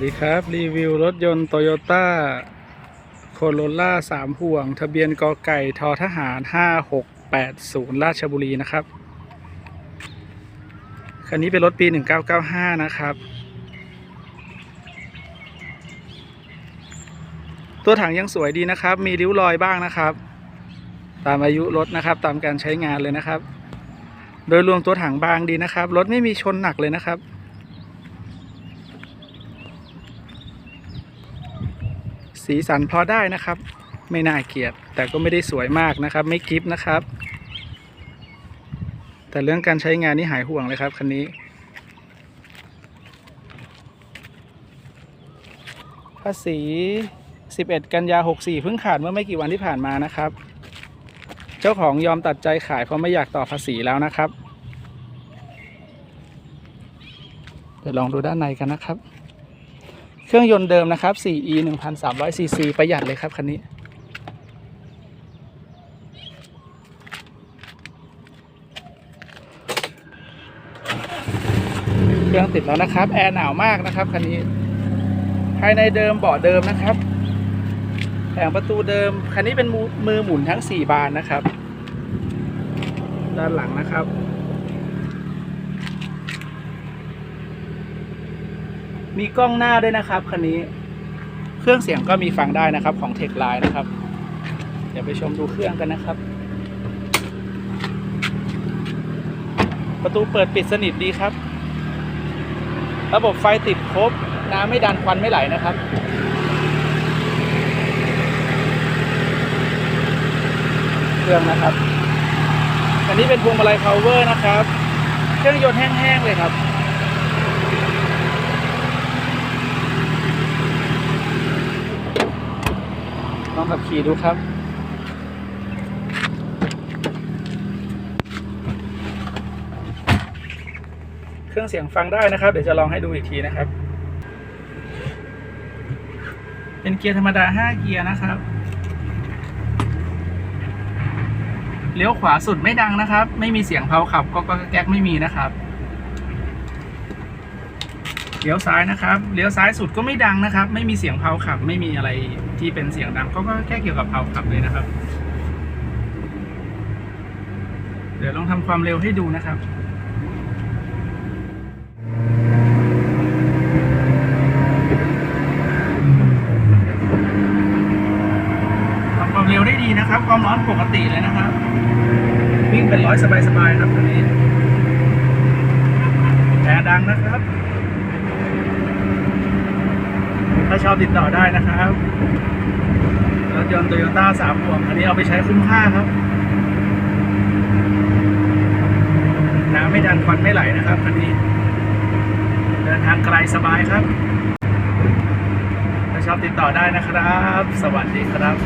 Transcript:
วัสดีครับ รีวิวรถยนต์โตโยต้าโคโรล่าสามห่วง ทะเบียนกอไก่ทอทหาร5680ราชบุรีนะครับ คันนี้เป็นรถปี1995นะครับ ตัวถังยังสวยดีนะครับ มีริ้วรอยบ้างนะครับ ตามอายุรถนะครับ ตามการใช้งานเลยนะครับ โดยรวมตัวถังบางดีนะครับ รถไม่มีชนหนักเลยนะครับ สีสันพอได้นะครับ ไม่น่าเกลียด แต่ก็ไม่ได้สวยมากนะครับ ไม่กริปนะครับ แต่เรื่องการใช้งานนี่หายห่วงเลยครับคันนี้ภาษี 11 กันยา 64 เพิ่งขาดเมื่อไม่กี่วันที่ผ่านมานะครับ เจ้าของยอมตัดใจขายเพราะไม่อยากต่อภาษีแล้วนะครับ เดี๋ยวลองดูด้านในกันนะครับ เครื่องยนต์เดิมนะครับ 4e 1,300 cc ประหยัดเลยครับคันนี้เครื่องติดแล้วนะครับ แอร์หนาวมากนะครับคันนี้ ภายในเดิมเบาะเดิมนะครับแผงประตูเดิม คันนี้เป็นมือมือหมุนทั้ง 4 บานนะครับ ด้านหลังนะครับ มีกล้องหน้าด้วยนะครับคันนี้ เครื่องเสียงก็มีฟังได้นะครับของเทคไลน์นะครับ เดี๋ยวไปชมดูเครื่องกันนะครับ ประตูเปิดปิดสนิทดีครับ ระบบไฟติดครบ น้ำไม่ดันควันไม่ไหลนะครับเครื่องนะครับ อันนี้เป็นพวงมาลัย power นะครับ เครื่องยนต์แห้งๆเลยครับ ลอง ขับขี่ดูครับ เครื่องเสียงฟังได้นะครับ เดี๋ยวจะลองให้ดูอีกทีนะครับ เป็นเกียร์ธรรมดา 5 เกียร์นะครับ เลี้ยวขวาสุดไม่ดังนะครับ ไม่มีเสียงเพาขับก็ก็แก๊กไม่มีนะครับ เลี้ยวซ้ายนะครับเลี้ยวซ้ายสุดก็ไม่ดังนะครับ ไม่มีเสียงเพาขับ ไม่มีอะไรที่เป็นเสียงดังก็ก็แค่เกี่ยวกับเพาขับเลยนะครับ เดี๋ยวลองทำความเร็วให้ดูนะครับทำความเร็วได้ดีนะครับ ความร้อนปกติเลยนะครับวิ่งเป็นร้อยสบายๆครับตัวนี้แอร์ดังนะครับ ถ้า ชอบติดต่อได้นะครับรถยนต์โตโยต้าสามห่วงอันนี้เอาไปใช้คุ้มค่าครับ น้ำไม่ดันควันไม่ไหลนะครับคันนี้ เดินทางไกลสบายครับ ถ้าชอบติดต่อได้นะครับ สวัสดีครับ